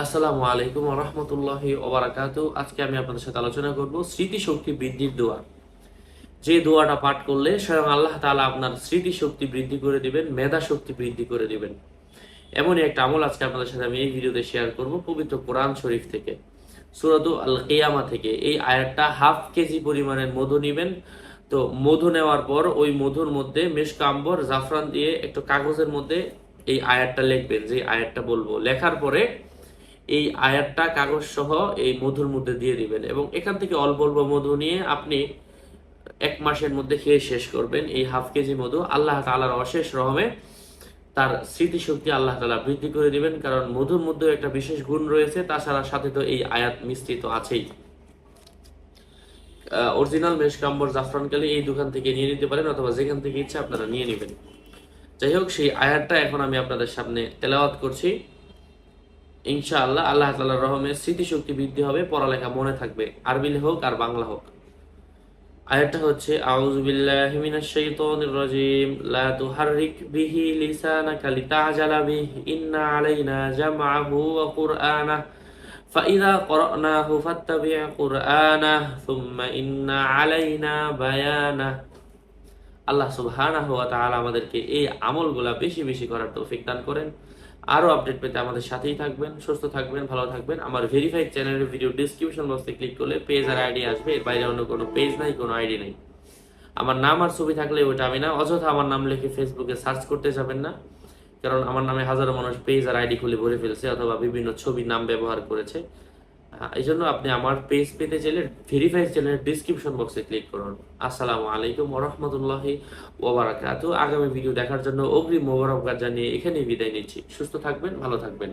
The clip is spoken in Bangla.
আসসালামু আলাইকুম রহমতুল্লাহি ওবারাকাত আজকে আমি আপনাদের সাথে আলোচনা করব স্মৃতিশক্তি বৃদ্ধির দোয়া। যে দোয়াটা পাঠ করলে স্বয়ং আল্লাহ তাআলা আপনার স্মৃতিশক্তি বৃদ্ধি করে দিবেন মেধা শক্তি বৃদ্ধি করে দিবেন। এমনই একটা আমল আজকে আপনাদের সাথে আমি এই ভিডিওতে শেয়ার করব পবিত্র কোরআন শরীফ থেকে। সুরাতু আল কেয়ামা থেকে। এই আয়াতটা হাফ কেজি পরিমাণের মধু নেবেন। তো মধু নেওয়ার পর ওই মধুর মধ্যে মেশকাম্বর জাফরান দিয়ে একটু কাগজের মধ্যে এই আয়াতটা লিখবেন। যে আয়াতটা বলব। লেখার পরে এই আয়াতটা কাগজ সহ এই মধুর মধ্যে দিয়ে দিবেন এবং এখান থেকে অল্প অল্প মধু নিয়ে আপনি এক মাসের মধ্যে খেয়ে শেষ করবেন এই হাফ কেজি মধু। আল্লাহ তাআলার অশেষ রহমে তার স্মৃতিশক্তি আল্লাহ তালা বৃদ্ধি করে দিবেন, কারণ মধুর মধ্যে একটা বিশেষ গুণ রয়েছে, তাছাড়া সাথে তো এই আয়াত মিশ্রিত আছেই। অরিজিনাল মেশকাম্বর জাফরান কালি এই দোকান থেকে নিয়ে নিতে পারেন অথবা যেখান থেকে ইচ্ছা আপনারা নিয়ে নেবেন। যাই হোক, সেই আয়াতটা এখন আমি আপনাদের সামনে তেলাওয়াত করছি। ইনশাআল্লাহ আল্লাহ তাআলার রহমে স্মৃতিশক্তি বৃদ্ধি হবে পড়ালেখা মনে থাকবে আরবি হোক আর বাংলা হোক আয়াতটা হচ্ছে আউযু বিল্লাহি মিনাশ শাইতানির রাজিম লা তুহাররিক বিহি লিসানাকা লিতাজালা বিহি ইন্না আলাইনা জামআহু ওয়া কুরআনা فإذا قرأناه فاتبع قرآنه ثم إن علينا بيانه আল্লাহ সুবহানাহু ওয়া তাআলা আমাদেরকে এই আমলগুলা বেশি বেশি করার তৌফিক দান করেন। আরও আপডেট পেতে আমাদের সাথেই থাকবেন, সুস্থ থাকবেন, ভালো থাকবেন। আমার ভেরিফাইড চ্যানেলের ভিডিও ডিসক্রিপশন বক্সে ক্লিক করলে পেজ আর আইডি আসবে। এর বাইরে অন্য কোনো পেজ নাই, কোনো আইডি নেই। আমার নাম আর ছবি থাকলে ওটা আমি না, অযথা আমার নাম লিখে ফেসবুকে সার্চ করতে যাবেন না। কারণ আমার নামে হাজারো মানুষ পেজ আর আইডি খুলে ভরে ফেলছে, অথবা বিভিন্ন ছবির নাম ব্যবহার করেছে। এই জন্য আপনি আমার পেজ পেতে চাইলে ভেরিফাই চ্যানেলের ডিসক্রিপশন বক্সে ক্লিক করুন। আসসালামু আলাইকুম ওরহমতুল্লাহি ওবারাকাতু আগামী ভিডিও দেখার জন্য অগ্রিম মোবারকবাদ জানিয়ে এখানেই বিদায় নিচ্ছি। সুস্থ থাকবেন, ভালো থাকবেন।